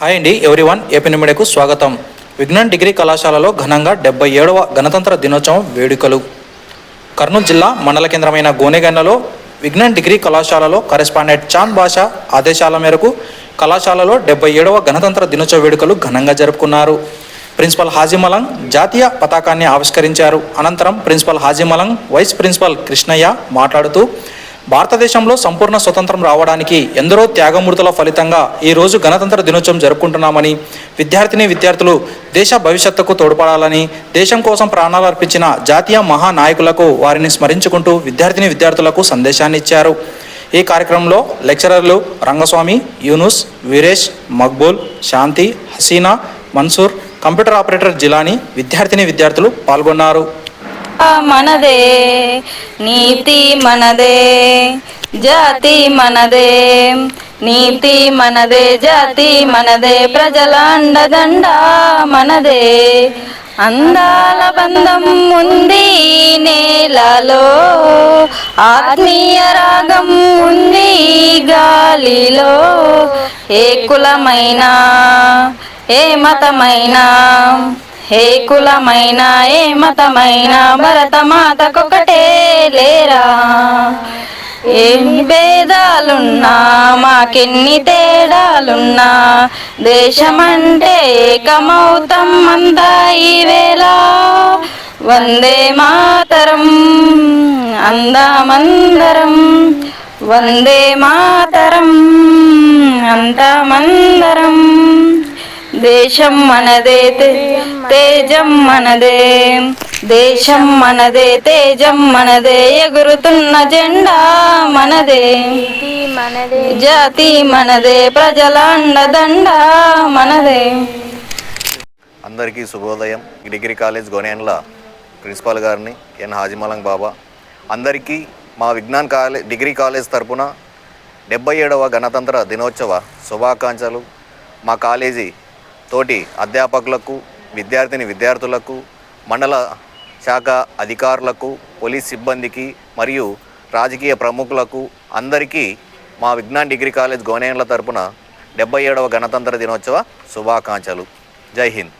Hi అండి everyone. AP నిమిడకు స్వాగతం. Vignan degree కళాశాలలో ఘనంగా డెబ్బై ఏడవ గణతంత్ర దినోత్సవం వేడుకలు. కర్నూలు జిల్లా మండల కేంద్రమైన గోనెగన్నలో విజ్ఞాన్ డిగ్రీ కళాశాలలో కరెస్పాండెంట్ చాంద్ భాషా ఆదేశాల మేరకు కళాశాలలో డెబ్బై ఏడవ గణతంత్ర దినోత్సవ వేడుకలు ఘనంగా జరుపుకున్నారు. ప్రిన్సిపల్ హాజీమలంగ్ జాతీయ పతాకాన్ని ఆవిష్కరించారు. అనంతరం principal Hajimalang vice principal Krishnaiah మాట్లాడుతూ భారతదేశంలో సంపూర్ణ స్వతంత్రం రావడానికి ఎందరో త్యాగమూర్తుల ఫలితంగా ఈ రోజు గణతంత్ర దినోత్సవం జరుపుకుంటున్నామని విద్యార్థిని విద్యార్థులు దేశ భవిష్యత్తుకు తోడ్పడాలని దేశం కోసం ప్రాణాలు అర్పించిన జాతీయ మహానాయకులకు వారిని స్మరించుకుంటూ విద్యార్థిని విద్యార్థులకు సందేశాన్ని ఇచ్చారు. ఈ కార్యక్రమంలో లెక్చరర్లు రంగస్వామి యూనుస్ వీరేష్ మక్బూల్ శాంతి హసీనా మన్సూర్ కంప్యూటర్ ఆపరేటర్ జిలాని విద్యార్థిని విద్యార్థులు పాల్గొన్నారు. మనదే నీతి మనదే జాతి మనదే నీతి మనదే జాతి మనదే ప్రజల అండదండ మనదే. అందాల బంధం ఉంది నేలలో ఆత్మీయ రాగం ఉంది గాలిలో. ఏ కులమైనా ఏ మతమైనా? ఏ కులమైన? ఏ మతమైన? భరతమాతకొకటే లేరా? ఎన్ని భేదాలున్నా? మాకెన్ని తేడాలున్నా? దేశమంటే ఏకమౌతం అంతా ఈవేళ. వందే మాతరం అందామందరం. వందే మాతరం. దేశం మనదే తేజం మనదే. దేశం మనదే తేజం మనదే. ఎగురుతున్న జెండా మనదే. జాతి మనదే ప్రజల అండదండ మనదే. అందరికీ శుభోదయం. డిగ్రీ కాలేజ్ గోనేన్ల ప్రిన్సిపాల్ గారిని ఎన్ హాజిమలంగ్ బాబా. అందరికీ మా విజ్ఞాన్ కాలేజ్ డిగ్రీ కాలేజ్ తరపున డెబ్బై ఏడవ గణతంత్ర దినోత్సవ శుభాకాంక్షలు. మా కాలేజీ తోటి అధ్యాపకులకు విద్యార్థిని విద్యార్థులకు మండల శాఖ అధికారులకు పోలీస్ సిబ్బందికి మరియు రాజకీయ ప్రముఖులకు అందరికీ మా విజ్ఞాన్ డిగ్రీ కాలేజ్ గోనేన్ల తరపున డెబ్బై ఏడవ గణతంత్ర దినోత్సవ శుభాకాంక్షలు. జై హింద్.